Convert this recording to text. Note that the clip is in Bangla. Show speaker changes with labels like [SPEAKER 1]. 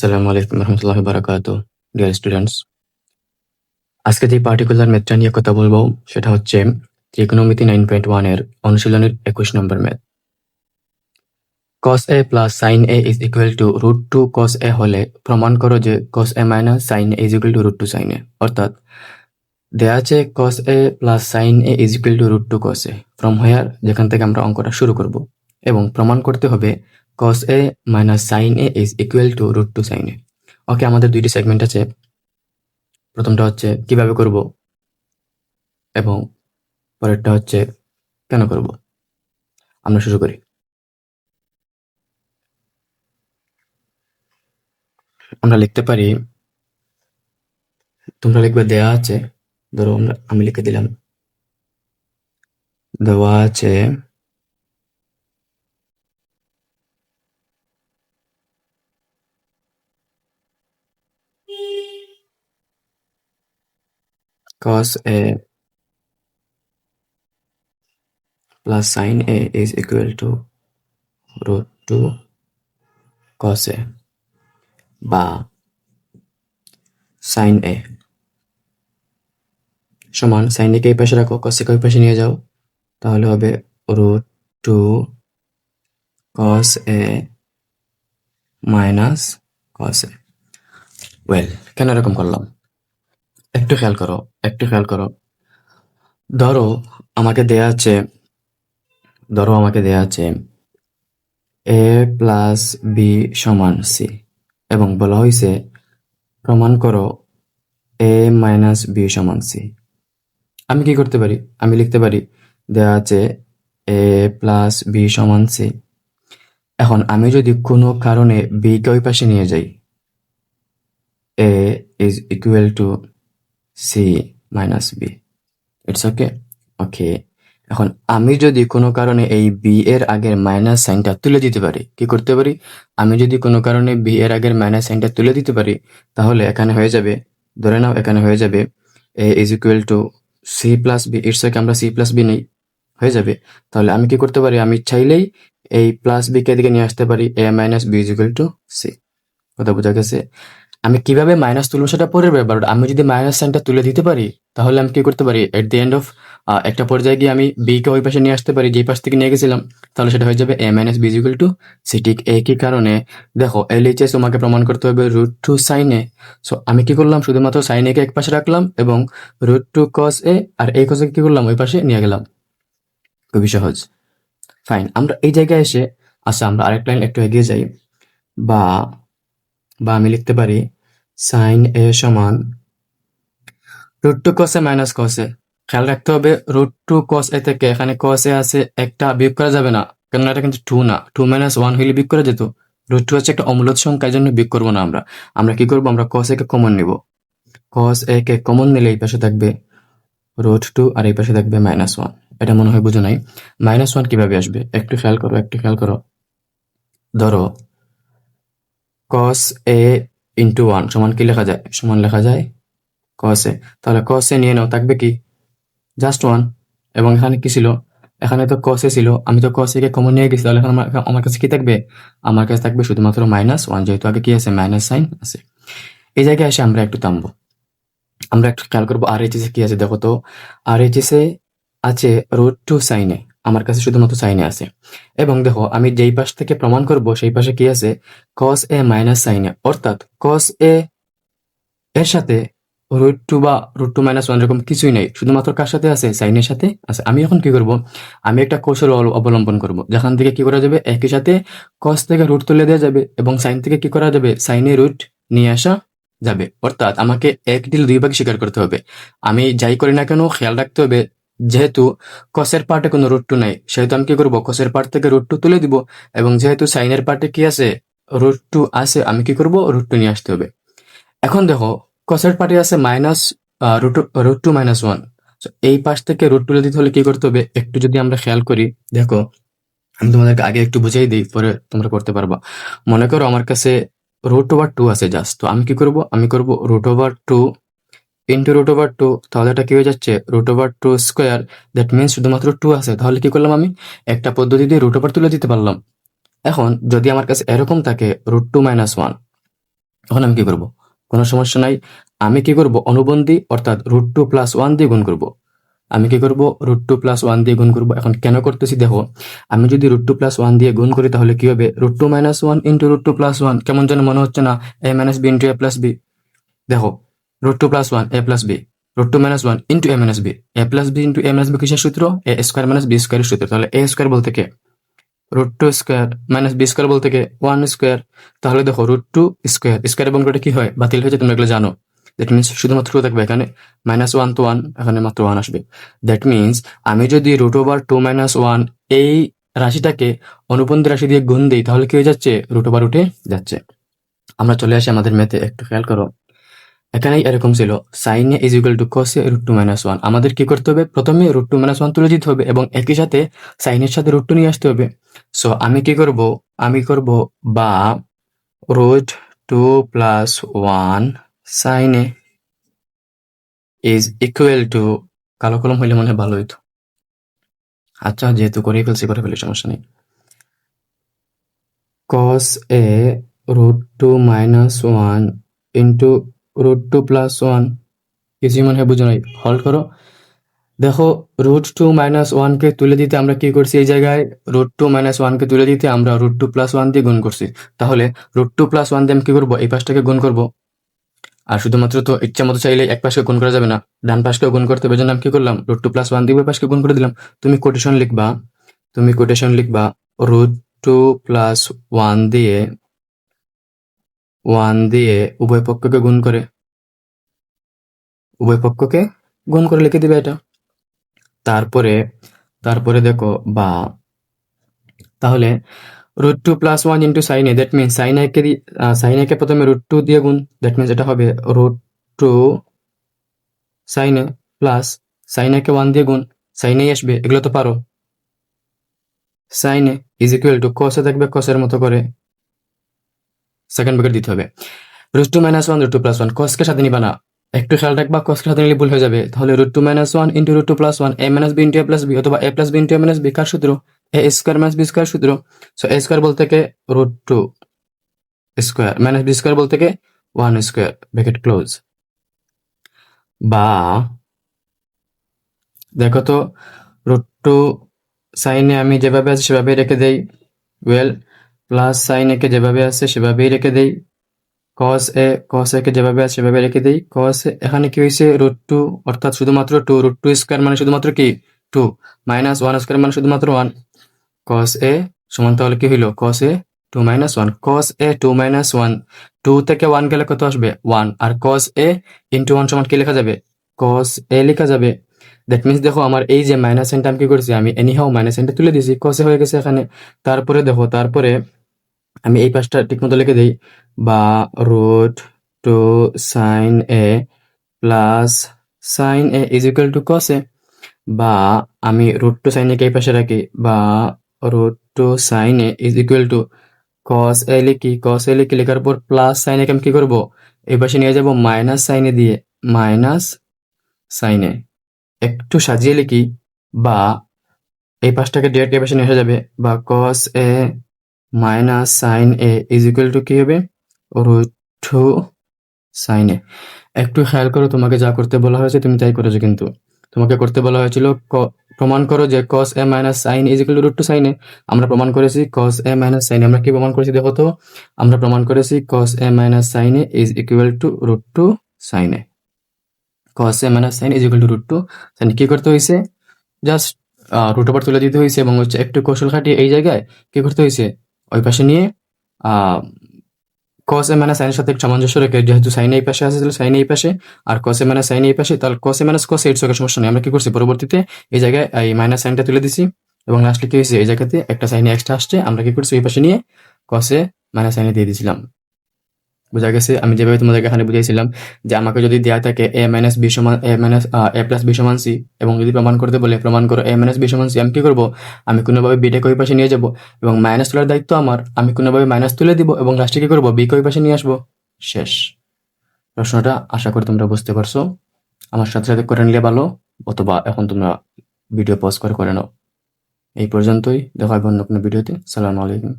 [SPEAKER 1] আসসালামু আলাইকুম রহমতুল্লাহ বারাকাত ডিয়ার স্টুডেন্টস আজকে যে পার্টিকুলার ম্যাথটা নিয়ে কথা বলব, সেটা হচ্ছে ত্রিকোণমিতি নাইন পয়েন্ট ওয়ানের অনুশীলনের একুশ নম্বর math cos a plus sine A is equal to root two cos a হলে প্রমাণ করো যে cos A minus sine A is equal to root two sine A অর্থাৎ দেয়া আছে cos A plus sine A is equal to root two cos A from here যেখান থেকে আমরা অঙ্কটা শুরু করব। এবং প্রমাণ করতে হবে cos a minus sine A is equal to root two sine A okay আমাদের দুইটি সেগমেন্ট আছে। প্রথমটা হচ্ছে, কীভাবে করব? এবং পরেরটা হচ্ছে, কেন করব? আমরা শুরু করি। আমরা লিখতে পারি, তোমরা লিখবে, দেয়া আছে। ধরো আমরা, আমি লিখে দিলাম। দেওয়া আছে cos a plus sin a is equal to root 2 cos a বা sin a সমান sin a কে এই পাশে রাখো cos a কে ওই পাশে নিয়ে যাও তাহলে হবে root 2 cos a minus cos a well কেন এরকম করলাম একটু খেয়াল করো, একটু খেয়াল করো। ধরো আমাকে দেয়া আছে, ধরো আমাকে দেয়া আছে এ প্লাস বি সমান সি এবং বলা হয়েছে, প্রমাণ করো এ মাইনাস বি সমান সি আমি কি করতে পারি? আমি লিখতে পারি, দেয়া আছে এ প্লাস বি সমান সি এখন আমি যদি কোনো কারণে বি কে ওই পাশে নিয়ে যাই A is equal to C minus B it's okay okay এখন আমি যদি কোনো কারণে এই বি এর আগের মাইনাস সাইনটা তুলে দিতে পারি, কি করতে পারি? আমি যদি কোনো কারণে বি এর আগের মাইনাস সাইনটা তুলে দিতে পারি, তাহলে এখানে হয়ে যাবে, ধরে নাও এখানে হয়ে যাবে A is equal to C plus B it's okay আমরা সি প্লাস বি নেই, হয়ে যাবে। তাহলে আমি কি করতে পারি? আমি চাইলেই এই প্লাস বি কে দিকে নিয়ে আসতে পারি A minus B is equal to C কথা বোঝা গেছে? আমি কীভাবে মাইনাস তুলবো সেটা পরের ব্যাপার আমি যদি মাইনাস সাইনটা তুলে দিতে পারি, তাহলে আমি কি করতে পারি? এট দি এন্ড অফ একটা পর্যায়ে গিয়ে আমি বি কে ওই পাশে নিয়ে আসতে পারি, যেই পাশ থেকে নিয়ে গেছিলাম, তাহলে সেটা হয়ে যাবে A minus B equal to C ঠিক একই কারণে, দেখো এল এইচ এস তোমাকে প্রমাণ করতে হবে রুট টু সাইনে সো আমি কি করলাম? শুধুমাত্র সাইন এ কে এক পাশে রাখলাম এবং রুট টু কস এ আর এই কসে কি করলাম? ওই পাশে নিয়ে গেলাম। খুবই সহজ। ফাইন আমরা এই জায়গায় এসে আচ্ছা আমরা আরেক লাইন একটু এগিয়ে যাই। বা বা আমি লিখতে পারি সাইন এ সমান root two cos minus cos খেয়াল রাখতে হবে রুট টু কস এ থেকে এখানে কস এ আছে, একটা বিয়োগ করা যাবে না, কেননা এটা কিন্তু টু না। টু মাইনাস ওয়ান হইলে বিয়োগ করা যেত। রুট টু হচ্ছে একটা অমূলত সংখ্যা এই জন্য বিয়োগ করব না আমরা। আমরা কি করব? আমরা কস এ কে কমন নিব। কস এ কে কমন নিলে এই পাশে থাকবে রুট টু আর এই পাশে থাকবে মাইনাস ওয়ান এটা মনে হয় বুঝো নাই। মাইনাস ওয়ান কীভাবে আসবে? একটু খেয়াল করো, একটু খেয়াল করো। ধরো কস এ ইন্টু ওয়ান সমান কি লেখা যায়? সমান লেখা যায় কস এ তাহলে কস এ নিয়ে নাও, থাকবে কি? জাস্ট ওয়ান এবং এখানে কি ছিল? এখানে তো কস ছিল। আমি তো কস কে কমন নিয়ে গেছি। তাহলে এখন আমার কাছে কি থাকবে? আমার কাছে থাকবে শুধুমাত্র মাইনাস ওয়ান যেহেতু আগে কি আছে? মাইনাস সাইন আছে। এই জায়গায় এসে আমরা একটু থামবো। আমরা একটু খেয়াল করব আর এইচ এস কি আছে? দেখো তো। আর এইচ এস আছে রুট টু সাইনে আমার কাছে শুধুমাত্র সাইনে আছে। এবং দেখো, আমি যেই পাশ থেকে প্রমাণ করব, সেই পাশে কি আছে? কস এ মাইনাস সাইনে অর্থাৎ কস এ এর সাথে রুট টু বা রুট টু মাইনাস ওয়ান এরকম কিছুই নেই। শুধুমাত্র কার সাথে আছে? সাইনের সাথে আছে। আমি এখন কি করব? আমি একটা কৌশল অবলম্বন করব। যেখান থেকে কি করা যাবে? একই সাথে কস থেকে রুট তুলে দেওয়া যাবে এবং সাইন থেকে কি করা যাবে? সাইনে রুট নিয়ে আসা যাবে। অর্থাৎ আমাকে এক ডিল দুই ভাগ স্বীকার করতে হবে। আমি যাই করি না কেন, খেয়াল রাখতে হবে যেহেতু কসের পার্টে কোনো রুট টু নাই সেহেতু আমি কি করব? কসের পার্ট থেকে রুট টু তুলে দিব, এবং যেহেতু সাইনের পার্টে কি আছে? রুট টু আছে, আমি কি করব? রুট টু নিয়ে আসতে হবে। এখন দেখো, কসের পার্টে আছে minus root root two minus one. এই পাশ থেকে রুট তুলে দিতে হলে কি করতে হবে? একটু যদি আমরা খেয়াল করি, দেখো, আমি তোমাদেরকে আগে একটু বুঝাই দিই, পরে তোমরা করতে পারবা। মনে করো আমার কাছে রুট ওভার টু আছে জাস্ট তো আমি কি করব? আমি করব root over two into root over two তাহলে এটা কি হয়ে যাচ্ছে? Root over two square that means শুধুমাত্র টু আছে। তাহলে কি করলাম আমি? একটা পদ্ধতি দিয়ে রুট ওভার তুলে দিতে পারলাম। এখন যদি আমার কাছে এরকম থাকে রুট টু মাইনাস ওয়ান তখন আমি কি করব? কোনো সমস্যা নাই। আমি কি করব? অনুবন্ধী, অর্থাৎ রুট টু প্লাস ওয়ান দিয়ে গুণ করব। আমি কি করব? রুট টু প্লাস ওয়ান দিয়ে গুণ করব। এখন কেন করতেছি? দেখো, আমি যদি রুট টু প্লাস ওয়ান দিয়ে গুণ করি, তাহলে কি হবে? Root two minus one into root two plus one কেমন যেন মনে হচ্ছে না? A minus B into A plus B দেখো root two plus one A plus B root two minus one into A minus B A plus B into A minus B কিসের সূত্র? এ স্কোয়ার মাইনাস বি স্কোয়ারের সূত্র। তাহলে এ স্কোয়ার বলতে কে? Root two square minus B square বলতে কে? ওয়ান স্কোয়ার তাহলে দেখো রুট টু স্কোয়ার স্কোয়ার এবং করে কি হয়? বাতিল হয়েছে তুমি এগুলো জানো। দ্যাট মিনস শুধুমাত্র থাকবে এখানে। মাইনাস ওয়ান তো ওয়ান এখানে মাত্র ওয়ান আসবে। দ্যাট মিনস আমি যদি root over two minus one এই রাশিটাকে অনুবন্ধী রাশি দিয়ে গুণ দিই, তাহলে কি হয়ে যাচ্ছে? রুট ওভার উঠে যাচ্ছে। আমরা চলে আসি আমাদের মেথে একটু খেয়াল করো। এখানেই এরকম ছিল। Sine A is equal to cos A root two minus one আমাদের কি করতে হবে? প্রথমে রুট টু মাইনাস ওয়ান তুলে দিতে হবে এবং একই সাথে সাইনের সাথে রুট টু নিয়ে আসতে হবে। সো আমি কি করব? আমি করব বা root two plus one sine A is equal to কালো কলম হইলে মনে হয় ভালো হইতো। আচ্ছা যেহেতু করে ফেলছি, করে ফেলি, সমস্যা নেই। cos a root 2 minus 1 into root 2 plus 1 কিছুই মনে হয় বুঝো নাই। হল্ড করো। দেখো রুট টু মাইনাস ওয়ানকে তুলে দিতে আমরা কি করছি এই জায়গায়? রুট টু মাইনাস ওয়ানকে তুলে দিতে আমরা রুট টু প্লাস ওয়ান দিয়ে গুণ করছি। তাহলে রুট টু প্লাস ওয়ান দিয়ে আমি কি করব? এই পাশটাকে গুণ করব। আর শুধুমাত্র তো ইচ্ছা মতো চাইলে এক পাশকে গুণ করা যাবে না। ডান পাশকেও গুণ করতে হবে। জন্য আমি কি করলাম? রুট টু প্লাস ওয়ান দিয়ে পাশকে গুণ করে দিলাম। তুমি কোটেশন লিখবা। তুমি কোটেশন লিখবা। রুট টু প্লাস ওয়ান দিয়ে ওয়ান দিয়ে উভয় পক্ষকে গুণ করে। উভয় পক্ষকে গুণ করে লিখে দিবে এটা। তারপরে তারপরে দেখো, বা, তাহলে root two plus one into sine A that means sine একে সাইন একে প্রথমে রুট টু দিয়ে গুণ দ্যাট মিনস এটা হবে root two sine A plus sine একে ওয়ান দিয়ে গুণ সাইন আসবে, এগুলো তো পারো। Sine A is equal to কসে থাকবে কসের মতো করে। সেকেন্ড ব্র্যাকেট দিতে হবে। Root two minus one root two plus one কসকে সাথে নিবা না। একটু খেয়াল রাখবা কসকে সাথে নিলে ভুল হয়ে যাবে। তাহলে root two minus one into root two plus one A minus B into A plus B অথবা A plus B into A minus B কার সূত্র? A square minus B square সূত্র। সো এ স্কোয়ার বলতে কে? Root two square minus B square বলতে কে? ওয়ান স্কোয়ার ব্র্যাকেট ক্লোজ বা দেখো তো রুট টু সাইনে আমি যেভাবে আছে সেভাবেই রেখে দেই। ওয়েল প্লাস সাইন একে যেভাবে আছে, সেভাবেই রেখে দেই। কস এ কস একে যেভাবে আছে, সেভাবে রেখে দেই। কস এখানে কি হয়েছে রুট টু অর্থাৎ শুধুমাত্র টু রুট টু স্কোয়ার মানে শুধুমাত্র কি? টু মাইনাস ওয়ান স্কোয়ার মানে শুধুমাত্র ওয়ান কস এ সমান তাহলে কি হইল? Cos A two minus one cos A two minus one two থেকে ওয়ান গেলে কত আসবে? ওয়ান আর কস এ ইন্টু ওয়ান সমান কি লেখা যাবে? কস এ লেখা যাবে। দ্যাট মিনস দেখো, আমার এই যে মাইনাস সাইনটা আমি কি করেছি? আমি এনিহাও মাইনাস সাইনটা তুলে দিয়েছি। কসে হয়ে গেছে এখানে। তারপরে দেখো, তারপরে আমি এই পাশটা ঠিকমতো লিখে দিই। বা root two sine A plus sine A is equal to cos A বা আমি রুট টু সাইন একে এই পাশে রাখি। বা root two sine A is equal to cos A লিখি। কস এ লিখি লেখার পর প্লাস সাইন একে আমি কি করব? এই পাশে নিয়ে যাব মাইনাস সাইনে দিয়ে। মাইনাস সাইনে একটু সাজিয়ে লিখি। বা এই পাশটাকে ডিরেক্ট এই পাশে নিয়ে আসা যাবে। বা cos A minus sine A is equal to কি হবে? Root two sine A. একটু খেয়াল করো, তোমাকে যা করতে বলা হয়েছে তুমি তাই করেছ কিন্তু। তোমাকে করতে বলা হয়েছিল প্রমাণ করো যে cos A minus sine is equal to root two sine A. আমরা প্রমাণ করেছি কস এ মাইনাস সাইন আমরা কি প্রমাণ করেছি দেখো তো? আমরা প্রমাণ করেছি cos A minus sine A is equal to root two sine A. Cos A minus sine is equal to root two sine কি করতে হয়েছে? জাস্ট রুট ওভার তুলে দিতে হয়েছে এবং হচ্ছে একটু কৌশল খাটিয়ে এই জায়গায় কি করতে হয়েছে? ওই পাশে নিয়ে কস এ মানে সাইনের সাথে সামঞ্জস্য রেখে যেহেতু সাইন এই পাশে আছে সাইন এই পাশে, আর কস এ মাইনাস সাইন এই পাশে, তাহলে কস এ মাইনাস কস এইট সকের সমস্যা নেই। আমরা কি করছি? পরবর্তীতে এই জায়গায় এই মাইনাস সাইনটা তুলে দিছি এবং লাস্টে কি হয়েছে? এই জায়গাতে একটা সাইনে এক্সট্রা আসছে। আমরা কি করছি? ওই পাশে নিয়ে কসে মাইনাস সাইনে দিয়ে দিয়েছিলাম বোঝা গেছে? আমি যেভাবে তোমাদেরকে এখানে বুঝিয়েছিলাম যে আমাকে যদি দেওয়া থাকে এ মাইনাস বি সমান A minus A plus B সমান সি এবং যদি প্রমাণ করতে বলে, প্রমাণ করো এ মাইনাস বি সমান সি আমি কি করব? আমি কোনোভাবে বিটাকে ওই পাশে নিয়ে যাব? এবং মাইনাস তোলার দায়িত্ব আমার, আমি কোনোভাবে মাইনাস তুলে দিব? এবং লাস্টে কি করব? বিকে ওই পাশে নিয়ে আসব? শেষ। প্রশ্নটা আশা করি তোমরা বুঝতে পারছ। আমার সাথে সাথে করে নিলে ভালো, অথবা এখন তোমরা ভিডিও পজ করে করে নাও। এই পর্যন্তই। দেখা হবে অন্য কোনো ভিডিওতে সালামু আলাইকুম।